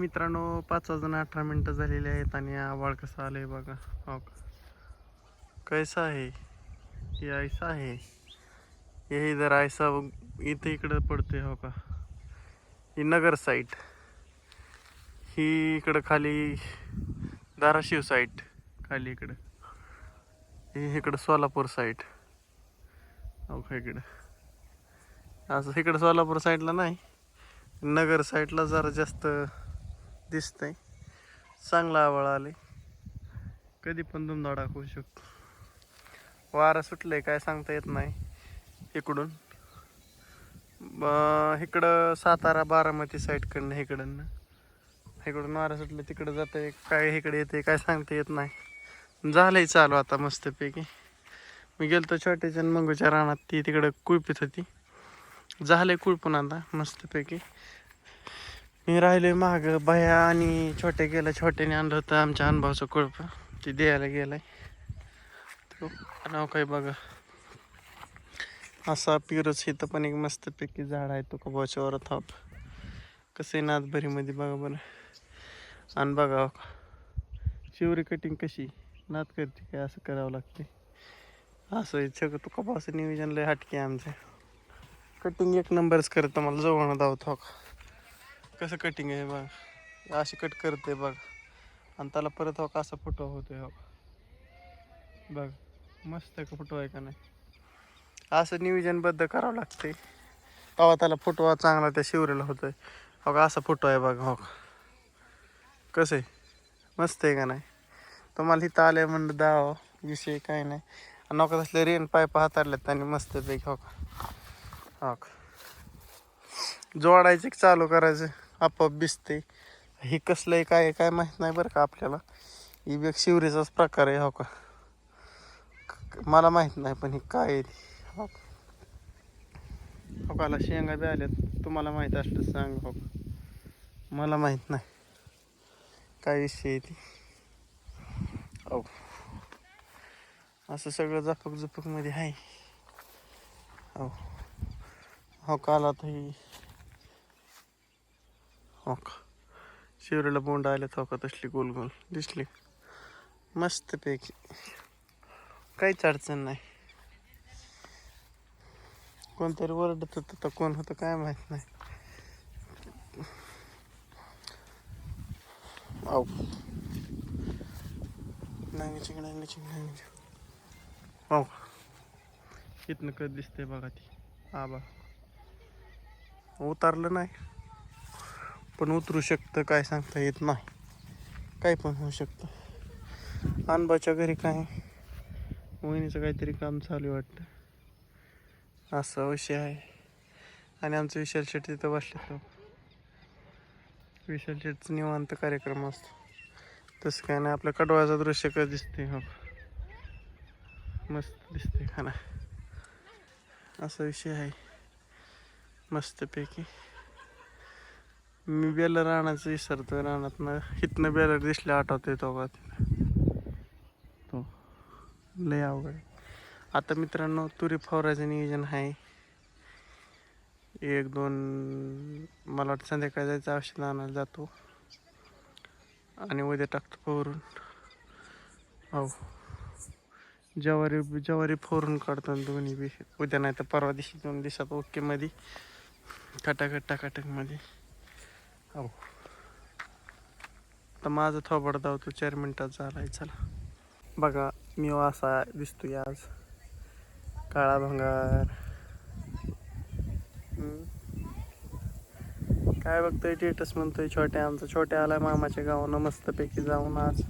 मित्रांनो पाच वाजून अठरा मिनटं झालेली आहेत आणि आवाळ कसं आहे बघा. हो का? कैसा आहे ये ऐसा आहे हे जर आयसा इथे इकडं पडतोय हो का? ही नगर साईट ही इकडं खाली धाराशिव साईट खाली इकडं. ही इकडं सोलापूर साईट हो का इकडं? असं इकडं सोलापूर साईडला नाही नगर साईडला जरा जास्त दिसतंय. चांगला आवळ आले कधी पण धुमधडाक होऊ शकतो. वारा सुटले काय सांगता येत नाही इकडून. इकडं सातारा बारामती साईडकडनं इकडनं. इकडून वारा सुटलं तिकडं जातंय काय इकडे येते काय सांगता येत नाही. झालंय चालू आता मस्तपैकी. मी गेलतो छोट्याच्या मंगूच्या रानात ती तिकडं कुळपीत होती. झालंय कुळपून आता मस्तपैकी. मी राहिले माग बाया आणि छोट्या गेला छोट्याने आणलं होतं आमच्या अनुभवाचं कुळप. ते द्यायला गेलाय. तो नाव काय बघा. असा पिरच इथं पण एक मस्तपैकी झाड आहे तो कबाच्या वर थाप. कसं आहे बघा बरं. आणि बघा हो शिवरी कटिंग कशी? नात करते काय? असं करावं लागते असं आहे सगळं. तो कपाचं नियोजन लय हटके आमचं. कटिंग एक नंबरच करतं मला जवळ धावतो हो का. कसं कटिंग आहे बघ. अशी कट करते बघ. आणि त्याला परत हो का असा फुटवा होतोय हो. बघ मस्त आहे का फुटवा आहे का नाही? असं नियोजनबद्ध करावं लागते तेव्हा त्याला फुटवा चांगला त्या शिवरेला होतोय. हो का असा फुटवा आहे बघ हो. कसं आहे? मस्त आहे का नाही? तुम्हाला इथं आले म्हणलं दाव हो. विषय काही नाही. आणि हो नको असले रेन पाईप हातारल्यात आणि मस्त पैकी हो का. हो का. जोडायचे की चालू करायचं? आपोआप भिजते हे कसलं आहे काय आहे काय माहीत नाही बरं का आपल्याला. ही बेग शिवरीचाच प्रकार आहे हो का? मला माहीत नाही पण हे काय आहे हो हो काला शेंगा बी आल्यात. तुम्हाला माहीत असलं सांग हो का? मला माहीत नाही. काय विषय आहे ती? हो. असं सगळं झपक झपकमध्ये आहे. हो. हो काला आता ही हो का शिवरीला बोंड आल्यात हो तसली गोल गोल. दिसली. मस्तपैकी. काहीच अडचण नाही. कोणतरी ओरडत होतं तर कोण होतं काय माहीत नाही. आव नाही चिंग नाही चिंग नाही हो इथनं कधी दिसते बघा ती. आबा. उतरलं नाही. पण उतरू शकतं काय सांगता येत नाही. काय पण होऊ शकतं. अनबाच्या घरी काय? वहिनीचं काहीतरी काम चालू आहे वाटतं. असा विषय आहे. आणि आमचं विशाल शेट तिथं बसले तो विशाल शेटचं निवांत कार्यक्रम असतो. तसं काय नाही आपल्या कडवाचं दृश्य कसं दिसते हो मस्त दिसते खाना. असा विषय आहे. मस्तपैकी. मी बेलर आणायचं विसरतो रानातनं. हिथनं बेलर दिसले आठवते तो का तो लय अवघड आता मित्रांनो तुरी फवारायचं नियोजन आहे. एक दोन मला वाटतं संध्याकाळी जायचं औषध आणायला जातो. आणि उद्या टाकतो फवरून हो ज्वारी ज्वारी फोरून काढतो दोन्ही बी. उद्या नाही तर परवा दिवशी दोन दिवसात ओके मध्ये खटाखट टाकाटकमध्ये हो. तर माझं थोबड धावतो चार मिनिटात झालाय चला. बघा मी असा दिसतोय आज. काळा भंगार. काय बघतोय? टेटस म्हणतोय छोट्या आमचा. छोट्या आलाय मामाच्या गावानं मस्तपैकी जाऊन आज.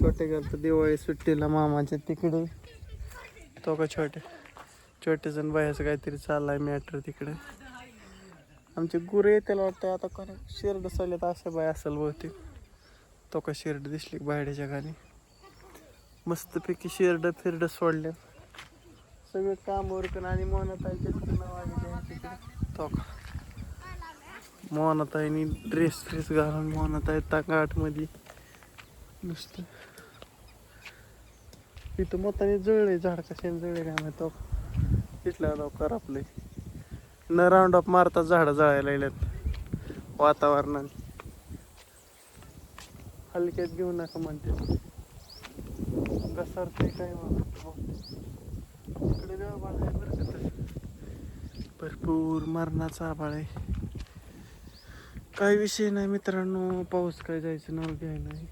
छोटे गेलं दिवाळी सुट्टीला मामाच्या तिकडे. तो का छोटे. छोटे जण बायाचं काहीतरी चाललाय मॅटर तिकडे. आमचे गुरे त्याला वाटतं. आता कोणा शिरड चालले तर असं बाय असेल बहुतेक. तो का शिरड दिसली बाहेरच्या गाणी. मस्तपैकी शिरड फिरड सोडल्या सगळे काम उरकून आणि मोहनताईचे तो का. मोहनताईनी ड्रेस फ्रेस घालून मोहनताई ताकाटमध्ये नुसतं. तिथं मताने जळले झाड कशाने जळले काय माहिती. तो तिथल्या लवकर आपले. न राऊंड ऑफ मारता झाडं जळायला लागल्यात. वातावरणाने हलक्यात घेऊ नका म्हणते. घसरते काय हो. इकडे भरपूर मरणाचा आभाळ आहे. काही विषय नाही मित्रांनो पाऊस काय जायचं नाव घ्याय नाही.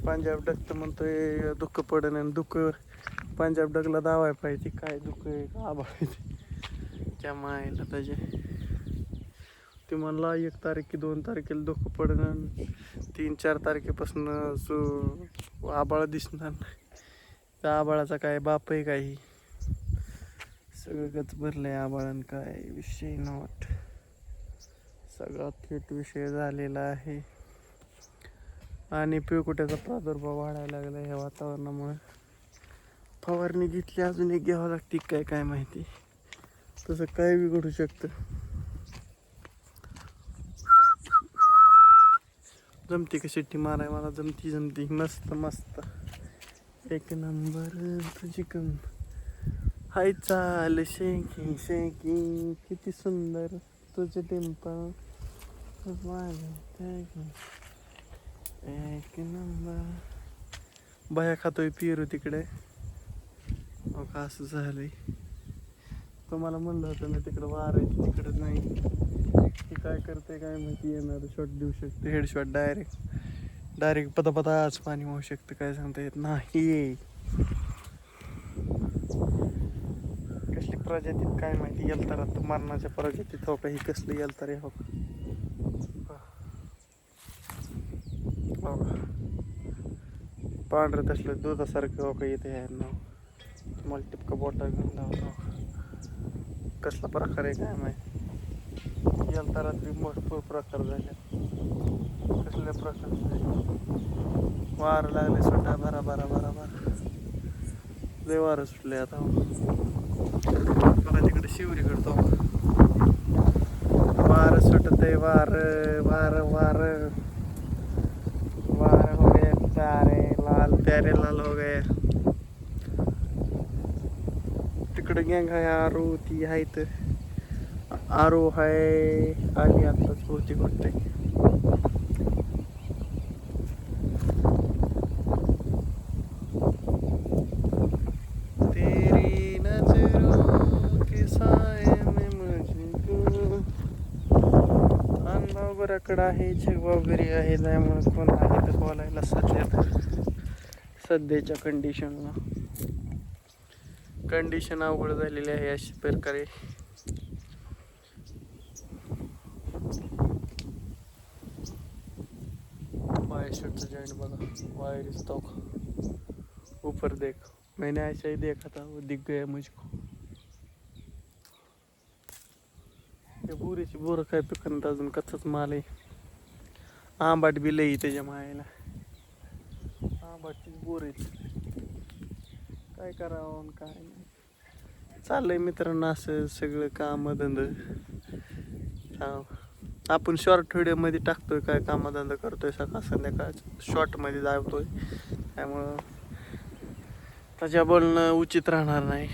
पंजाब डक तर म्हणतोय दुःख पडन आणि दुःख. पंजाब डगला दावाय पाहिजे काय दुःख आहे का आभाळ आहे त्या मायला त्याचे ते म्हणला एक तारीख की दोन तारखेला दुःख पडणार तीन चार तारखेपासून सो आबाळा दिसणार नाही. त्या आबाळाचा काय बाप आहे काही सगळं गच आहे आबाळान काय विषय नॉट सगळा थेट विषय झालेला आहे. आणि पिळकुट्याचा प्रादुर्भाव वाढायला लागला ह्या वातावरणामुळे. फवारणी घेतली अजून एक घ्यावं लागते काय काय माहिती? तसं काय बिघडू शकतं. जमती का शिट्टी माराय मला? जमती जमती. मस्त मस्त. एक नंबर तुझी कम. हाय चाल शेकी शेकी किती सुंदर तुझे डिंपल एक नंबर. बाया खातोय पिरू तिकडे. अहो का असं झालंय? तुम्हाला म्हणलं होतं ना तिकडं वार आहे तिकडं नाही. ती काय करते काय माहिती येणार शॉट देऊ शकते हेडशॉट डायरेक्ट डायरेक्ट पता आज पाणी होऊ शकतं काय सांगता येत नाही. कसली प्रजातीत काय माहिती येल तर मरणाच्या प्रजातीत हो का ही कसली येल तर हो का? हो का? पांढरं तसलं दुधासारखं हो का येते आहे तुम्हाला टिपका बोटा घेऊन लावतो कसला प्रकार आहे काय माहिती? गेलता बी भरपूर प्रकार झाले. कसल्या प्रकार वार लागले सुटा भरा भरा भरा भरा. लय वारं सुटले आता. बघा तिकडे शिवरी करतो. वार सुटत आहे वार वार वार. वार हो गए चारे लाल प्यारे लाल हो गए इकडे गँग आहे आरो ती आहे तर आरो आहे आली आत्ताच बहुतेक वाटतंय तेरी नजरों के साए में मुझको बराकडं आहे जगभाव घरी आहे त्यामुळे कोण आहे तर बोलायला सध्या तर सध्याच्या कंडिशनला कंडिशन अवघड झालेली आहे अशा प्रकारे. बाय शर्टचा बघा. वायर स्टॉक ऊपर देख. मैंने ऐसा ही देखा था. वो दिख गया मुझको. या बोरीची बोरं काय पिकत अजून कच्चाच माल आहे. आंबाट बी लई त्याच्या मायला आंबाटचीच बोर आहे. काय करावं आणि काय नाही. चाललंय मित्रांनो असं सगळं काम धंद आपण शॉर्ट व्हिडिओमध्ये टाकतोय काय कामधंदा करतोय सकाळ संध्याकाळ शॉर्टमध्ये जातोय. त्यामुळं त्याच्या बोलणं उचित राहणार नाही.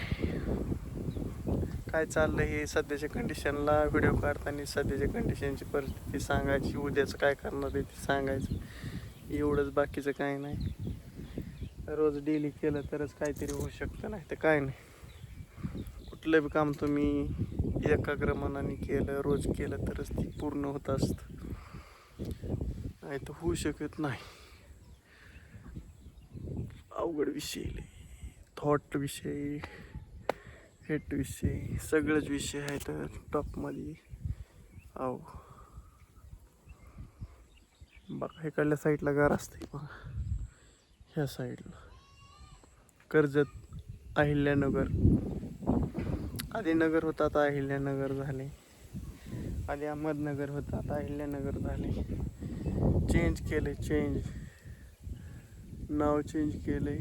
काय चाललंय हे सध्याच्या कंडिशनला व्हिडिओ काढताना सध्याच्या कंडिशनची परिस्थिती सांगायची. उद्याचं काय करणार आहे ते सांगायचं. एवढंच बाकीचं काय नाही. रोज डेली केलं तरच काहीतरी होऊ शकतं नाही तर काय नाही. कुठलं बी काम तुम्ही एकाग्र मनाने केलं रोज केलं तरच ती पूर्ण होत असतं. नाही तर होऊ शकत नाही. अवघड विषय थॉट विषय हेट विषय सगळेच विषय आहेत टॉपमध्ये अहो. बघा इकडल्या साईडला गार असते बघा. ह्या साईडला. कर्जत अहिल्यानगर. आधी नगर होता आता अहिल्यानगर झाले. आधी अहमदनगर होता आता अहिल्यानगर झाले. चेंज केले चेंज नाव चेंज केले.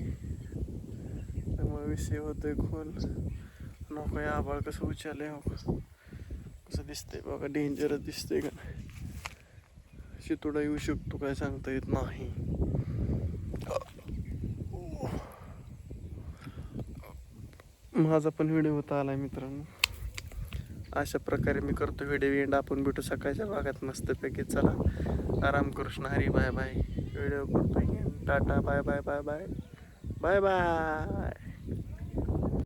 त्यामुळे विषय होतोय खोल. नको या आबाळ कसं उचालय हो. कसं दिसतंय बघा डेंजरच दिसतंय का नाही. शितोडा येऊ शकतो काय सांगता येत नाही. माझा पण व्हिडिओ होता आला मित्रांनो. अशा प्रकारे मी करतो व्हिडिओ एंड आपण भेटू सकाळच्या भागात मस्तपैकी. चला Ramkrishna Hari bye bye video करतो tata bye bye bye bye bye bye